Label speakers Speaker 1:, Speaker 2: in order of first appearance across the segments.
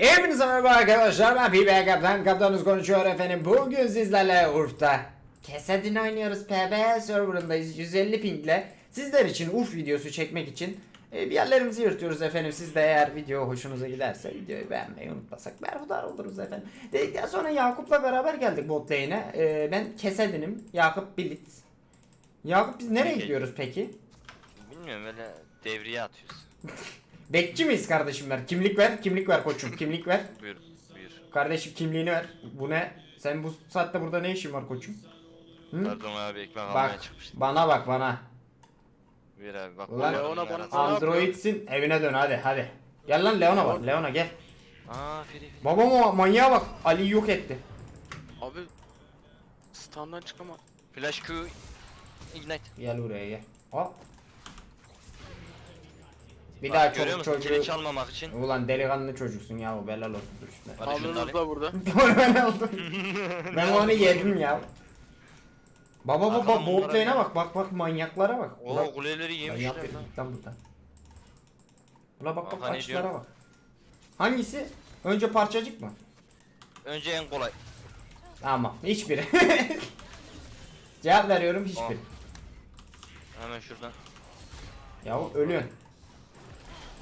Speaker 1: Hepinize merhaba arkadaşlar. Ben PB Kaptan. Kaptanınız konuşuyor efendim. Bugün sizlerle Urf'ta Kesedin oynuyoruz. PB serverındayız. 150 pingle. Sizler için Urf videosu çekmek için e, bir yerlerimizi yırtıyoruz efendim. Siz de eğer video hoşunuza giderse videoyu beğenmeyi unutmasak berhudar oluruz efendim. Dedikten sonra Yakup'la beraber geldik bot lane'e. E, ben Kesedin'im. Yakup Blitz. Yakup biz nereye gidiyoruz peki?
Speaker 2: Bilmiyorum öyle devriye atıyoruz.
Speaker 1: Bekçi miyiz kardeşim ver? Kimlik ver. Kimlik ver koçum. Kimlik ver.
Speaker 2: Buyur buyur.
Speaker 1: Kardeşim kimliğini ver. Bu ne? Sen bu saatte burada ne işin var koçum? Hı?
Speaker 2: Pardon abi ekmek almaya
Speaker 1: Bak
Speaker 2: çıkmıştım.
Speaker 1: bana bak bana.
Speaker 2: Buyur abi bak.
Speaker 1: Ulan-
Speaker 3: Leon'a bana- Ne
Speaker 1: Android'sin evine dön hadi hadi. Gel lan Leon'a bak. Leon'a gel.
Speaker 2: Aa firi.
Speaker 1: Babam o manyağa bak. Ali'yi yok etti.
Speaker 3: Abi standdan çıkama.
Speaker 2: Flash Q Ignite.
Speaker 1: Gel buraya gel. Hop. Bir daha
Speaker 2: musun?
Speaker 1: çocuğu.
Speaker 2: Kili çalmamak için.
Speaker 1: Ulan delikanlı çocuksun ya o belal olsun dur şuna.
Speaker 2: Hadi şunu da
Speaker 3: Alnınız
Speaker 2: alayım.
Speaker 3: da burada.
Speaker 1: Ben aldım. ben onu yedim ya. Baba baba bot
Speaker 2: bunlara
Speaker 1: lane'e
Speaker 2: bir-
Speaker 1: bak bak bak manyaklara bak. Ulan-
Speaker 2: Oo kuleleri
Speaker 1: Manyak
Speaker 2: yemişler
Speaker 1: herif
Speaker 2: lan.
Speaker 1: git lan buradan. Ula bak bak
Speaker 2: ne diyor?
Speaker 1: bak. Hangisi? Önce parçacık mı?
Speaker 2: Önce en kolay.
Speaker 1: Tamam hiçbiri. Cevap veriyorum hiçbiri.
Speaker 2: Hemen şuradan.
Speaker 1: Ya ölüyorsun.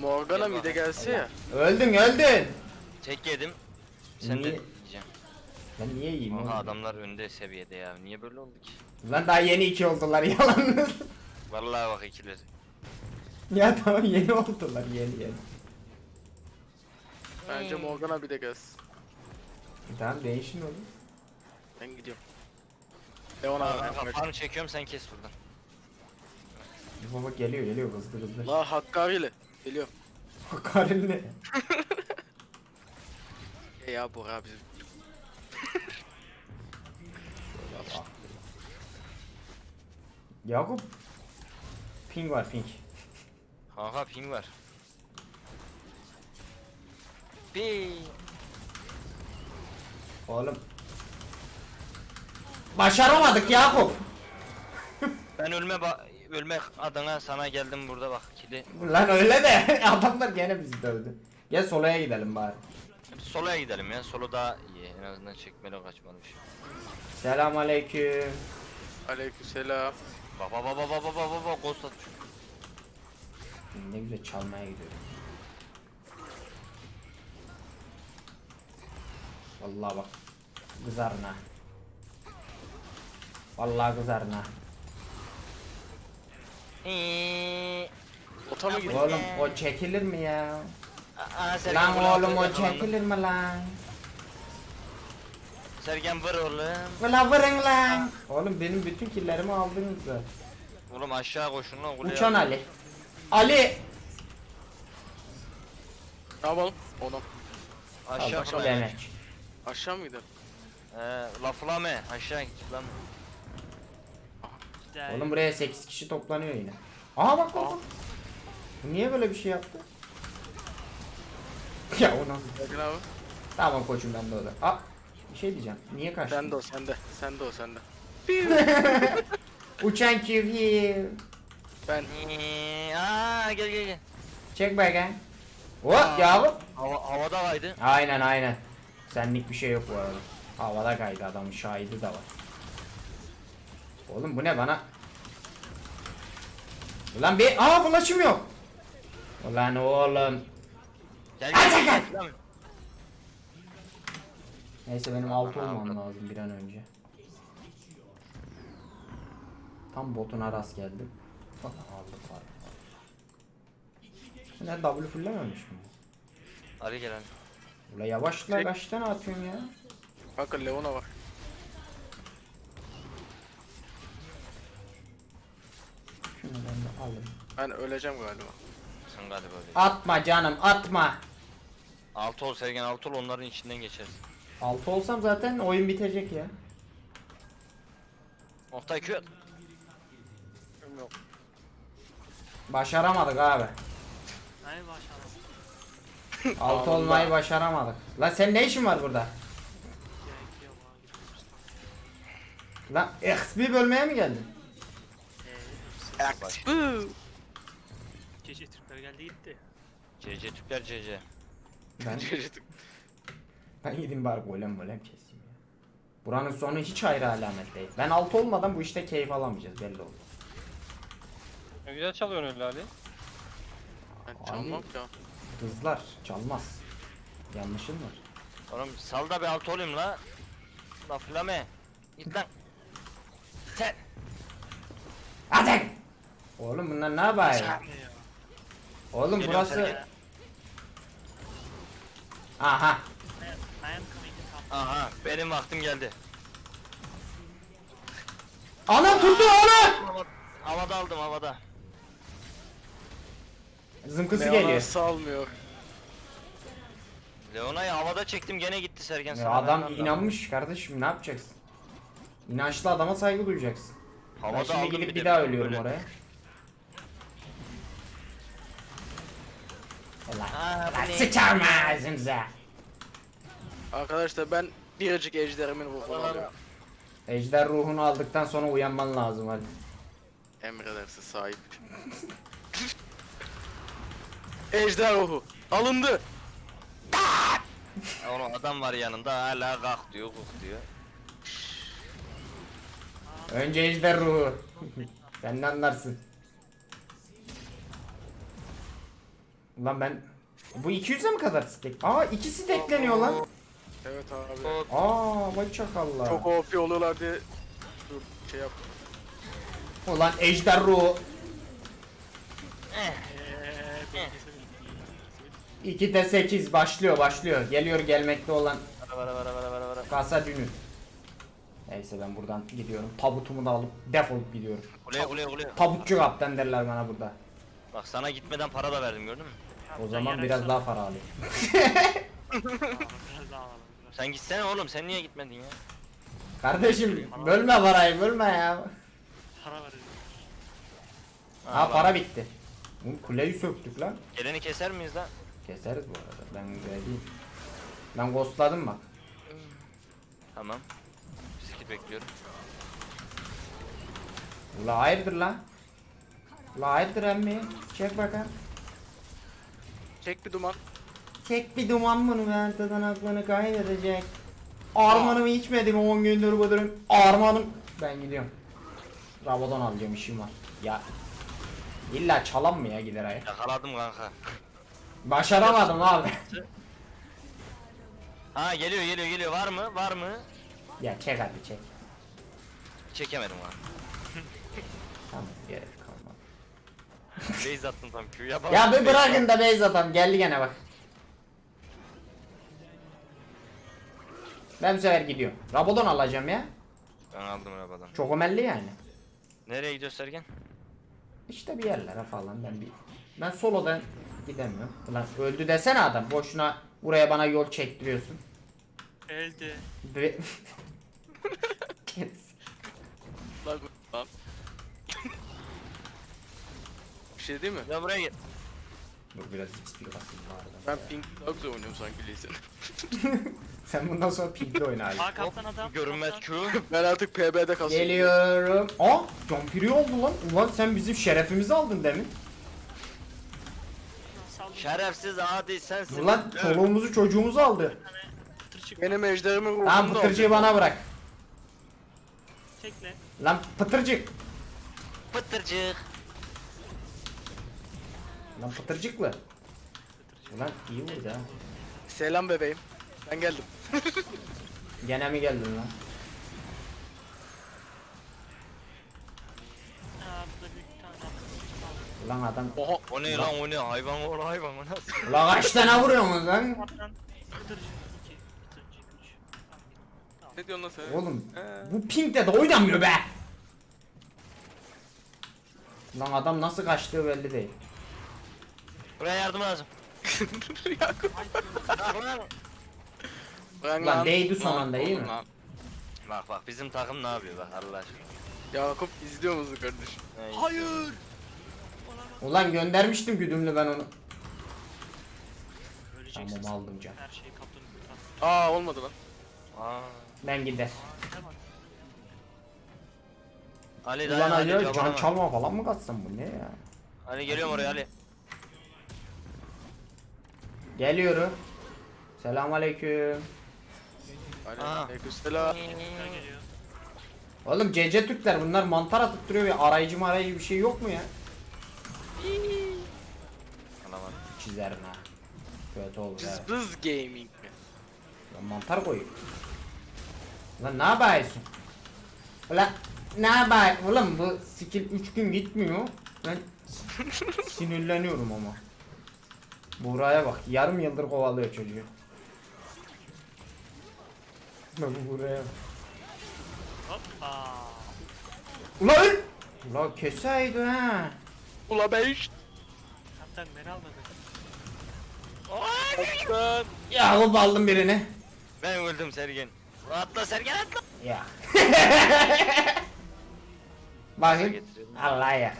Speaker 3: Morgana mide gelse ya.
Speaker 1: Öldün öldün.
Speaker 2: Tek yedim. Sen de
Speaker 1: Niye?
Speaker 2: yiyeceğim.
Speaker 1: Ben niye yiyeyim oğlum?
Speaker 2: adamlar önde seviyede ya. Niye böyle oldu ki?
Speaker 1: Lan daha yeni iki oldular yalanınız.
Speaker 2: Vallahi bak ikileri.
Speaker 1: ya tamam yeni oldular yeni yeni.
Speaker 3: Bence Morgana mide gelsin.
Speaker 1: Tamam değişin oğlum.
Speaker 3: Ben gidiyorum. Leon abi.
Speaker 2: ben
Speaker 3: ben
Speaker 2: kafanı çekiyorum sen kes buradan.
Speaker 1: Baba geliyor geliyor hızlı hızlı.
Speaker 3: La Hakkari ile. Geliyorum.
Speaker 1: Karın ne?
Speaker 3: E ya Bora bizim.
Speaker 1: Yakup. Ping var ping.
Speaker 2: Kanka ping var. Ping.
Speaker 1: Oğlum. Başaramadık Yakup.
Speaker 2: Ben ölme ba- ölmek adına sana geldim burada bak kili.
Speaker 1: Lan öyle de adamlar gene bizi dövdü. Gel solaya gidelim bari.
Speaker 2: Solaya gidelim ya. Solo daha iyi. En azından çekmeli kaçmalı bir şey.
Speaker 1: Selam aleyküm.
Speaker 3: Aleykümselam.
Speaker 2: Baba baba baba baba baba baba ghost at.
Speaker 1: Ne güzel çalmaya gidiyorum. Vallahi bak. Kızarın ha. Vallahi kızarın ha.
Speaker 2: Eee.
Speaker 3: Ota mı gidiyor?
Speaker 1: Oğlum o çekilir mi ya?
Speaker 2: Aa, Sergen
Speaker 1: Lan
Speaker 2: bunu
Speaker 1: oğlum o
Speaker 2: atıyor,
Speaker 1: çekilir mi lan?
Speaker 2: Sergen vur oğlum.
Speaker 1: Ulan vurun lan. Oğlum benim bütün killerimi aldınız da.
Speaker 2: Oğlum aşağı koşun lan. kuleye
Speaker 1: Uçan
Speaker 2: at.
Speaker 1: Ali. Ali.
Speaker 3: Ne yapalım? Onu.
Speaker 2: Aşağı
Speaker 1: Al,
Speaker 2: fırla.
Speaker 1: demek.
Speaker 3: Aşağı mıydı?
Speaker 2: Ee, la flame aşağı git lan.
Speaker 1: Oğlum buraya 8 kişi toplanıyor yine. Aha bak bak bak. Bu niye böyle bir şey yaptı? ya o nasıl?
Speaker 3: Abi.
Speaker 1: Tamam koçum ben de o da. Aa, bir şey diyeceğim. Niye kaçtın?
Speaker 3: Sen de o sende. Sen de o sende.
Speaker 1: Uçan kivi.
Speaker 3: Ben.
Speaker 2: Aa gel gel gel.
Speaker 1: Çek bakalım. Hop yavrum.
Speaker 2: Hava, havada kaydı.
Speaker 1: Aynen aynen. Senlik bir şey yok bu arada. Havada kaydı adamın şahidi de var. Oğlum bu ne bana? Ulan bir aa flash'ım yok. Ulan oğlum.
Speaker 2: Gel
Speaker 1: Ay,
Speaker 2: gel.
Speaker 1: gel.
Speaker 2: gel.
Speaker 1: Neyse benim altı olmam lazım bir an önce. Tam botuna rast geldim. Bak aldık var. Ne W fullememiş mi?
Speaker 2: Ali gel Ali.
Speaker 1: Ula yavaşla
Speaker 3: Çek.
Speaker 1: kaç tane atıyorsun ya?
Speaker 3: Kanka Leon'a bak.
Speaker 1: Alayım.
Speaker 3: Ben öleceğim galiba.
Speaker 2: Sen galiba öyle.
Speaker 1: Atma canım atma.
Speaker 2: Altı ol Sergen altı ol onların içinden geçersin.
Speaker 1: Altı olsam zaten oyun bitecek ya.
Speaker 2: Oktay Q.
Speaker 3: Yok.
Speaker 1: Başaramadık abi.
Speaker 4: Hayır başlayalım.
Speaker 1: Altı olmayı başaramadık. La sen ne işin var burada? Lan XP bölmeye mi geldin?
Speaker 3: Bıı.
Speaker 4: Gece Türkler geldi gitti.
Speaker 2: CC Türkler CC.
Speaker 1: Ben,
Speaker 3: Çocuk.
Speaker 1: ben gideyim bari golem golem keseyim ya. Buranın sonu hiç ayrı alamet değil. Ben altı olmadan bu işte keyif alamayacağız belli oldu.
Speaker 5: Ne güzel çalıyorsun öyle Ali.
Speaker 3: Ben çalmam ya.
Speaker 1: Kızlar çalmaz. Yanlışın var.
Speaker 2: Oğlum sal da bir altı olayım la. La flame. Git lan. Sen.
Speaker 1: Hadi! Oğlum bunlar ne yapıyor? Oğlum burası... Aha.
Speaker 4: I I am coming to top.
Speaker 2: Aha benim vaktim geldi.
Speaker 1: Ana tuttu ana!
Speaker 2: Hava- Havada aldım havada.
Speaker 1: Zımkısı
Speaker 3: Leona
Speaker 1: geliyor.
Speaker 3: salmıyor.
Speaker 2: Leona'yı havada çektim gene gitti Sergen
Speaker 1: Ya
Speaker 2: sana.
Speaker 1: adam
Speaker 2: vermem
Speaker 1: inanmış kardeşim ne yapacaksın? İnançlı adama saygı duyacaksın. Ben
Speaker 2: Havada
Speaker 1: şimdi
Speaker 2: aldım
Speaker 1: gidip
Speaker 2: bir
Speaker 1: bir
Speaker 2: de
Speaker 1: daha
Speaker 2: böyle.
Speaker 1: ölüyorum oraya. Ulan,
Speaker 2: Aa, bu
Speaker 1: ulan
Speaker 2: ne?
Speaker 1: sıçarım ağzınıza.
Speaker 3: Arkadaşlar ben biricik ejderimin ruhunu alıyorum.
Speaker 1: Ejder ruhunu aldıktan sonra uyanman lazım hadi.
Speaker 3: Emredersin sahip. Ejder ruhu. Alındı.
Speaker 2: Oğlum adam var yanında hala kalk diyor kalk diyor.
Speaker 1: Önce ejder ruhu. Sen ne anlarsın? Ulan ben... Bu 200'e mi kadar stack? Aa ikisi stackleniyor lan.
Speaker 3: Evet abi.
Speaker 1: Aa vay çakallar.
Speaker 3: Çok OP oluyorlar diye dur şey yap.
Speaker 1: Ulan ejder ruhu.
Speaker 2: Eh.
Speaker 4: Bilgisi.
Speaker 1: 2'de 8 başlıyor başlıyor. Geliyor gelmekte olan
Speaker 2: Vara vara vara vara vara vara.
Speaker 1: kasa dünü. Neyse ben buradan gidiyorum. Tabutumu da alıp defolup gidiyorum.
Speaker 2: Ule ule ule.
Speaker 1: Tabutçu kaptan derler bana burada.
Speaker 2: Bak sana gitmeden para da verdim gördün mü?
Speaker 1: O zaman biraz daha para alayım.
Speaker 4: Biraz daha alalım. biraz.
Speaker 2: Sen gitsene oğlum sen niye gitmedin ya?
Speaker 1: Kardeşim bölme parayı bölme ya.
Speaker 4: Para veririz.
Speaker 1: Ha para bitti. Bu kuleyi söktük lan.
Speaker 2: Geleni keser miyiz lan?
Speaker 1: Keseriz bu arada. Ben güzel değil. Ben ghostladım bak.
Speaker 2: Tamam. Skit bekliyorum.
Speaker 1: La hayırdır lan? La hayırdır emmi? Çek bakalım.
Speaker 3: Çek bir duman.
Speaker 1: Çek bir duman bunu ben tadan aklını kaybedecek. Armanımı içmedim 10 gündür bu durum. Armanım. Ben gidiyorum. Rabadon alacağım işim var. Ya. İlla çalan mı ya gider ayak?
Speaker 2: Yakaladım kanka.
Speaker 1: Başaramadım abi.
Speaker 2: Ha geliyor geliyor geliyor var mı? Var mı?
Speaker 1: ya çek hadi çek.
Speaker 2: Çekemedim lan. Base attım tam Q yapamam.
Speaker 1: Ya bir bırakın da base atalım. Geldi gene bak. Ben bu sefer gidiyorum. Rabadon alacağım ya.
Speaker 2: Ben aldım arabadan.
Speaker 1: Çok ömelli yani.
Speaker 2: Nereye gidiyoruz Sergen?
Speaker 1: İşte bir yerlere falan ben bir... Ben solodan gidemiyorum. Ulan öldü desene adam. Boşuna buraya bana yol çektiriyorsun.
Speaker 4: Öldü.
Speaker 1: Be... Kes.
Speaker 3: Lan lan. bir şey değil mi?
Speaker 2: Ya buraya git.
Speaker 1: Dur biraz XP basayım arada.
Speaker 3: Ben pink güzel oynuyorum sanki Lee'sin.
Speaker 1: Sen bundan sonra pinkli oyna abi.
Speaker 4: Aa kaptan adam.
Speaker 2: Görünmez
Speaker 4: kaptan.
Speaker 2: Q.
Speaker 3: Ben artık PB'de kasıyorum.
Speaker 1: Geliyorum. Aa, Jumpiri oldu lan. Ulan sen bizim şerefimizi aldın demin.
Speaker 2: Şerefsiz adi sensin.
Speaker 1: Ulan çoluğumuzu çocuğumuzu aldı.
Speaker 4: tane Kıtır çık.
Speaker 3: Benim
Speaker 1: Tamam
Speaker 3: da
Speaker 1: pıtırcığı bana bırak.
Speaker 4: Tekle.
Speaker 1: Lan pıtırcık.
Speaker 2: Pıtırcık.
Speaker 1: Lan pıtırcıklı. Ulan iyi vurdu ha.
Speaker 3: Selam bebeğim. Ben geldim.
Speaker 1: Gene mi geldin lan?
Speaker 4: Aa burada büyük bir tane kaptan.
Speaker 1: Ulan adam.
Speaker 3: Oha.
Speaker 2: O ne lan o ne hayvan o hayvan o nasıl?
Speaker 1: Ulan kaç tane vuruyorsunuz lan?
Speaker 4: Kaptan. Kıtırcı 2. Kıtırcı 3. Tamam.
Speaker 3: Ne diyorsun lan sen?
Speaker 1: Oğlum
Speaker 3: Ee.
Speaker 1: bu pinkte de oynamıyor be. Lan adam nasıl kaçtığı belli değil.
Speaker 2: Buraya yardım lazım.
Speaker 3: Yakup.
Speaker 2: Lan.
Speaker 1: Değdi son anda, iyi mi?
Speaker 2: Bak bak bizim takım ne yapıyor bak Allah aşkına.
Speaker 3: Yakup izliyor musun kardeşim? Hayır.
Speaker 1: Ulan göndermiştim güdümlü ben onu.
Speaker 4: Öleceksin.
Speaker 1: Tamam aldım can.
Speaker 4: Her şeyi kurtar.
Speaker 3: Aa olmadı lan.
Speaker 2: Aa.
Speaker 1: Ben gider.
Speaker 2: Ali
Speaker 1: Ulan
Speaker 2: dayan
Speaker 1: Ali
Speaker 2: hadi
Speaker 1: can
Speaker 2: çalma.
Speaker 1: çalma falan mı katsam bu ne ya?
Speaker 2: Ali geliyorum oraya Ali.
Speaker 1: Geliyorum. Selamünaleyküm.
Speaker 2: Aha.
Speaker 3: Aleykümselam.
Speaker 1: Oğlum CC Türkler bunlar mantar atıp duruyor ya arayıcı marayıcı bir şey yok mu ya?
Speaker 2: Alamadım.
Speaker 1: Çizerim ha. Kötü olur ha.
Speaker 3: Cızbız gaming mi?
Speaker 1: Lan mantar koyuyor. Lan ne yapıyorsun? Ulan ne yapıyorsun? Ulan bu skill 3 gün gitmiyor. Ben sinirleniyorum ama. Buraya bak yarım yıldır kovalıyor çocuğu. Buraya.
Speaker 4: Hoppa.
Speaker 1: Ulan! Ulan keseydi ha.
Speaker 3: Ula beş.
Speaker 4: Kaptan beni almadı.
Speaker 3: Kaptan.
Speaker 1: Yakup aldım birini.
Speaker 2: Ben öldüm Sergen. Atla Sergen atla.
Speaker 1: Ya. Bakayım. Allah ya.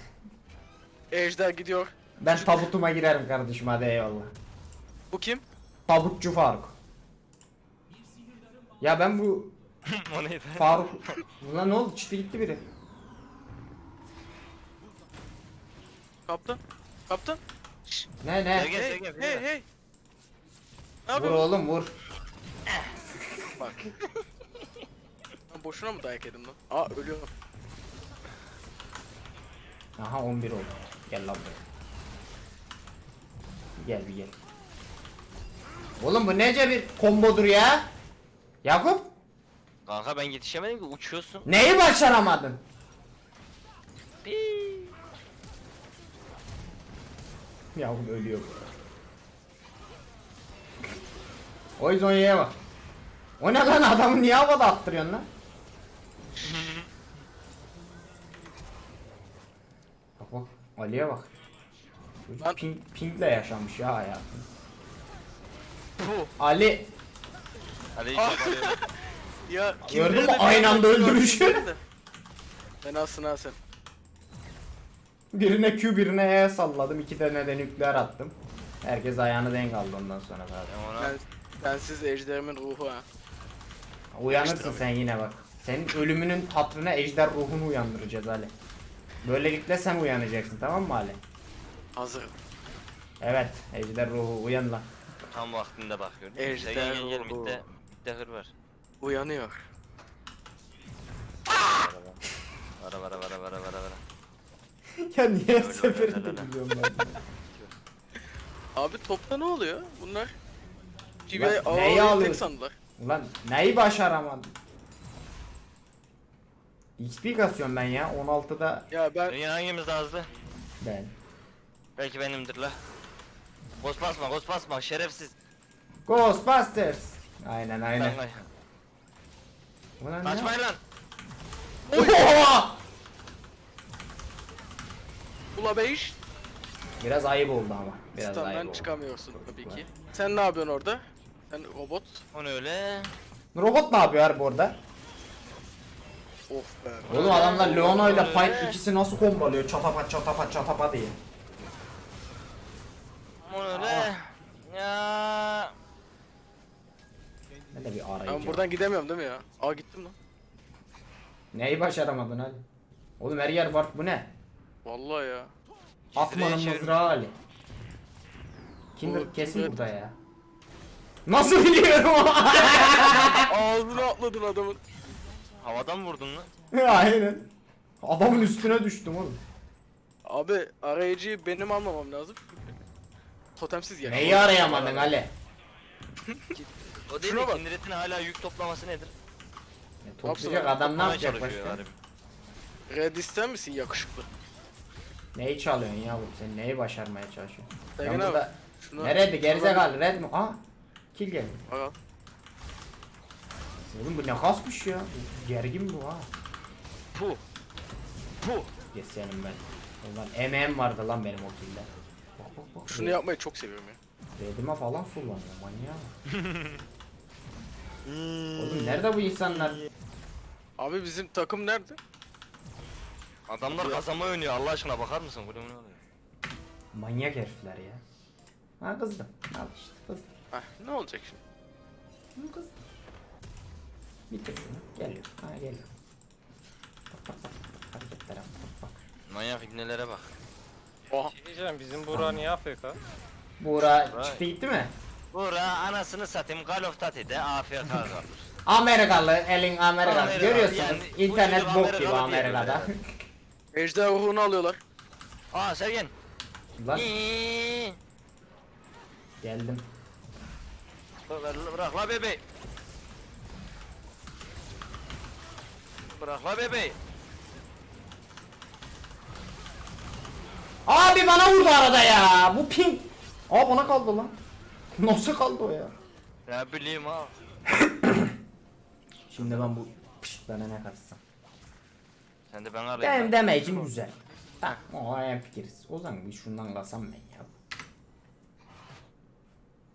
Speaker 3: Ejder gidiyor.
Speaker 1: Ben tabutuma girerim kardeşim hadi eyvallah.
Speaker 3: Bu kim?
Speaker 1: Tabutçu Faruk. Ya ben bu
Speaker 2: o neydi?
Speaker 1: Faruk... Ulan ne oldu? Çıktı gitti biri.
Speaker 3: Kaptan. Kaptan.
Speaker 1: Ne ne?
Speaker 2: Sergen
Speaker 3: Hey hey hey. Ne
Speaker 1: Vur
Speaker 3: yapıyorsun?
Speaker 1: oğlum vur.
Speaker 3: Bak. Ben boşuna mı dayak yedim lan? Aa ölüyorum.
Speaker 1: Aha 11 oldu. Gel lan buraya. Gel bir gel. Oğlum bu nece bir kombodur ya? Yakup
Speaker 2: Kanka ben yetişemedim ki uçuyorsun.
Speaker 1: neyi başaramadın? Yakup ölüyor. O Zonya'ya bak. O ne lan adamı niye havada attırıyorsun lan? bak bak Ali'ye bak.
Speaker 3: Lan-
Speaker 1: Pink, Pink'le yaşamış ya hayatını.
Speaker 3: Puh.
Speaker 1: Ali
Speaker 2: iyi
Speaker 3: Ah. Ya
Speaker 1: Gördün mü? Aynı anda.
Speaker 3: Ben aslında ha sen.
Speaker 1: birine Q birine E salladım. iki tane de nükleer attım. Herkes ayağını denk aldı ondan sonra zaten.
Speaker 2: Ben ona
Speaker 3: Ben, bensiz ejderimin ruhu ha.
Speaker 1: Uyanırsın sen yine bak. Senin ölümünün hatrına ejder ruhunu uyandıracağız Ali. Böylelikle sen uyanacaksın tamam mı Ali?
Speaker 3: Hazırım.
Speaker 1: Evet ejder ruhu uyan lan.
Speaker 2: tam vaktinde bakıyorum.
Speaker 3: Ejder
Speaker 2: Sergen gel gel
Speaker 3: oldu.
Speaker 2: mitte. Mitte hır var.
Speaker 3: Uyanıyor.
Speaker 2: Vara vara vara vara vara vara.
Speaker 1: ya niye her seferinde biliyorum ben.
Speaker 3: Abi topta ne oluyor? Bunlar GBI
Speaker 1: Lan
Speaker 3: ağır
Speaker 1: neyi
Speaker 3: tek
Speaker 1: alıyorsun?
Speaker 3: sandılar.
Speaker 1: Ulan neyi başaramadın? XP kasıyorum ben ya 16'da
Speaker 3: Ya ben
Speaker 2: Sergen hangimiz daha hızlı?
Speaker 1: ben.
Speaker 2: Belki benimdir la. Ghost basma, ghost basma, şerefsiz.
Speaker 1: Ghostbusters. Aynen aynen.
Speaker 2: Lan, lan.
Speaker 1: Ulan ne?
Speaker 2: Kaçmayın lan.
Speaker 1: Oha!
Speaker 3: Ula beş.
Speaker 1: Biraz ayıp oldu ama. Biraz ayıp
Speaker 3: Standdan
Speaker 1: oldu.
Speaker 3: çıkamıyorsun tabii ki. Sen ne yapıyorsun orada? Sen robot.
Speaker 2: O ne öyle?
Speaker 1: Robot ne yapıyor harbi orada?
Speaker 3: Of be.
Speaker 1: Oğlum adamlar Leona ile. Pyke ikisi nasıl kombalıyor çatapat çatapat çatapat diye.
Speaker 2: O ne öyle? Ya.
Speaker 1: Ne de bir arayıcı.
Speaker 3: Ben buradan gidemiyorum değil mi ya? Aa gittim lan.
Speaker 1: Neyi başaramadın hadi? Oğlum her yer var bu ne?
Speaker 3: Vallahi ya.
Speaker 1: Atmanın
Speaker 2: çevirmiş.
Speaker 1: mızrağı Ali. Kinder kesin
Speaker 3: bu-
Speaker 1: burada ya. Nasıl biliyorum?
Speaker 3: Ağzına atladın adamın.
Speaker 2: Havadan mı vurdun lan?
Speaker 1: Aynen. Adamın üstüne düştüm oğlum.
Speaker 3: Abi arayıcıyı benim almamam lazım. Totemsiz ya.
Speaker 1: Neyi arayamadın Ali?
Speaker 2: O değil
Speaker 3: Şuna
Speaker 2: de
Speaker 3: bak.
Speaker 2: Kindred'in hala yük toplaması nedir?
Speaker 1: E, toplayacak adam ne yapacak
Speaker 2: çalışıyor
Speaker 1: başka?
Speaker 2: harbi.
Speaker 3: Red ister misin yakışıklı?
Speaker 1: Neyi çalıyorsun yavrum sen neyi başarmaya çalışıyorsun? Ben
Speaker 3: abi.
Speaker 1: burada...
Speaker 3: Şunu
Speaker 1: Nerede gerizekalı red mi? Aa! Kill geldi.
Speaker 3: Al al.
Speaker 1: Oğlum bu ne kasmış ya? Gergin bu ha.
Speaker 2: Puh. Puh.
Speaker 1: Yes senin ben. Ulan emeğim vardı lan benim o killde. Bak bak bak.
Speaker 3: Şunu yapmayı çok seviyorum ya.
Speaker 1: Redime falan kullanıyor manyağı. Oğlum nerede bu insanlar?
Speaker 3: Abi bizim takım nerede?
Speaker 2: Adamlar kazanma oynuyor Allah aşkına bakar mısın? Bu ne oluyor?
Speaker 1: Manyak herifler ya. Ha kızdım. Al işte kızdım.
Speaker 3: Heh, ne olacak şimdi?
Speaker 1: Hı, kızdım. Bitir şunu. Geliyor. Ha geliyor. Bak bak bak. Hareketlere bak bak bak.
Speaker 2: Manyak ibnelere bak.
Speaker 3: Oha.
Speaker 5: Şey diyeceğim bizim Burak niye AFK?
Speaker 1: Buğra
Speaker 2: Vay.
Speaker 1: çıktı gitti mi?
Speaker 2: Bura anasını satayım Call of Duty'de AFK.
Speaker 1: Amerikalı elin Amerikalı.
Speaker 2: Amerikalı,
Speaker 1: Görüyorsunuz
Speaker 2: yani bu
Speaker 1: internet
Speaker 2: çocuk
Speaker 1: bok gibi
Speaker 2: Amerikalı
Speaker 1: Amerika'da.
Speaker 2: diyelim
Speaker 3: Ejder ruhunu alıyorlar.
Speaker 2: Aa Sergen.
Speaker 1: Lan
Speaker 2: İyi.
Speaker 1: geldim.
Speaker 2: Bırak, bırak la bebeği. Bırak la bebeği.
Speaker 1: Abi bana vurdu arada ya. Bu ping. Aa bana kaldı lan. Nasıl kaldı o ya?
Speaker 2: Ne bileyim ha.
Speaker 1: Şimdi ben bu piştlere ne katsam.
Speaker 2: Sen de ben alayım.
Speaker 1: Benim
Speaker 2: lan.
Speaker 1: demecim güzel. Ha, o en fikiriz. O zaman bir şundan kalsam ben ya.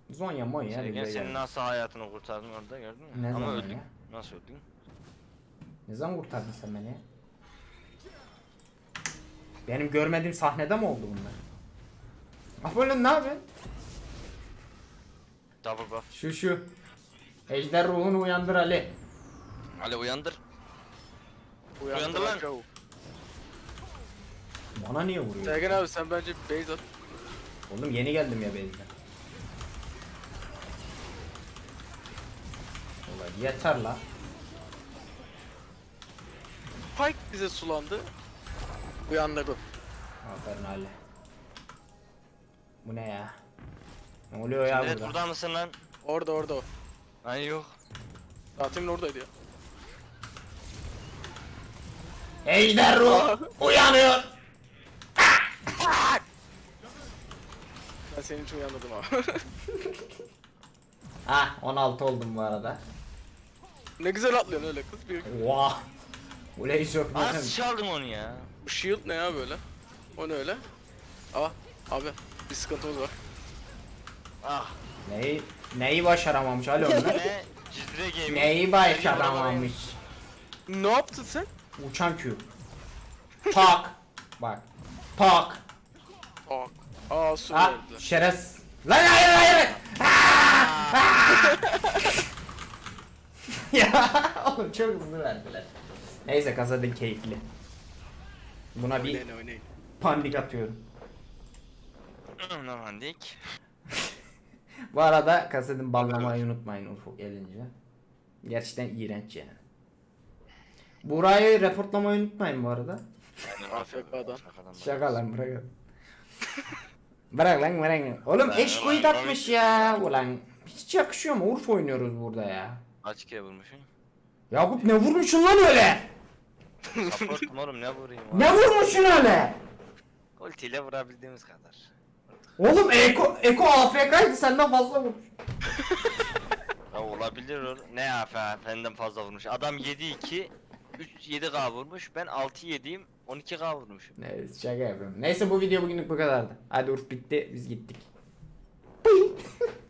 Speaker 1: Zonya moya
Speaker 2: Sergen
Speaker 1: bize
Speaker 2: senin
Speaker 1: geldi.
Speaker 2: nasıl hayatını kurtardın orada gördün mü?
Speaker 1: Ne
Speaker 2: Ama
Speaker 1: zaman
Speaker 2: öldün.
Speaker 1: ya?
Speaker 2: Nasıl öldün?
Speaker 1: Ne zaman kurtardın sen beni? Benim görmediğim sahnede mi oldu bunlar? Apollo ne yapıyorsun?
Speaker 2: Double buff.
Speaker 1: Şu şu. Ejder ruhunu uyandır Ali.
Speaker 2: Ali uyandır.
Speaker 3: Uyandı
Speaker 2: Uyandı lan.
Speaker 3: Joe.
Speaker 1: Bana niye vuruyor?
Speaker 3: Sergen abi sen bence base at.
Speaker 1: Oğlum yeni geldim ya base'den. Ulan yeter la.
Speaker 3: Pike bize sulandı. Uyandırdım.
Speaker 1: Aferin Ali. Bu ne ya? Ne oluyor ya
Speaker 2: Evet
Speaker 1: burada?
Speaker 2: burada mısın lan?
Speaker 3: Orada orada o.
Speaker 2: Lan yok.
Speaker 3: Zaten oradaydı ya.
Speaker 1: Ejder ruhu uyanıyor.
Speaker 3: Ben senin için uyandırdım abi.
Speaker 1: Ah 16 oldum bu arada.
Speaker 3: ne güzel atlıyorsun öyle kız. Bir...
Speaker 1: Vah. Ulan çok
Speaker 2: Nasıl çaldın onu ya?
Speaker 3: Bu shield ne ya böyle? O ne öyle? Aa abi bir sıkıntımız var.
Speaker 2: Ah.
Speaker 1: Neyi, neyi başaramamış Ali onlar?
Speaker 2: Ne? Cizre Gaming.
Speaker 1: neyi başaramamış?
Speaker 3: Ne yaptın sen?
Speaker 1: Uçan Q. Tak. Bak. Tak.
Speaker 3: Aa, aa su
Speaker 1: Ha
Speaker 3: verdiler.
Speaker 1: şerez. Lan hayır hayır. Ah! Ah! ya oğlum çok hızlı verdiler. Neyse kasadın keyifli. Buna bir
Speaker 3: Oynayın oynayın.
Speaker 1: pandik atıyorum.
Speaker 2: Normandik.
Speaker 1: Bu arada kasetin banlamayı unutmayın Ufuk gelince. Gerçekten iğrenç yani. Burayı reportlamayı unutmayın bu arada.
Speaker 3: AFK'dan.
Speaker 1: Şaka lan bırak. bırak lan bırak. lan. Oğlum eşkoyu takmış ya. Ulan hiç yakışıyor mu? Urf oynuyoruz burada ya.
Speaker 2: Kaç kere vurmuşsun?
Speaker 1: Yakup ne vurmuşsun lan öyle?
Speaker 2: Supportum oğlum ne vurayım?
Speaker 1: Ne vurmuşsun öyle?
Speaker 2: Ultiyle vurabildiğimiz kadar.
Speaker 1: Oğlum Eko, Eko AFK'ydı senden fazla vurmuş.
Speaker 2: Ya olabilir oğlum. Ne AFK benden fazla vurmuş. Adam 7-2 3 7K vurmuş. Ben 6-7'yim 12K vurmuşum.
Speaker 1: Neyse şaka yapıyorum. Neyse bu video bugünlük bu kadardı. Hadi Urf bitti biz gittik.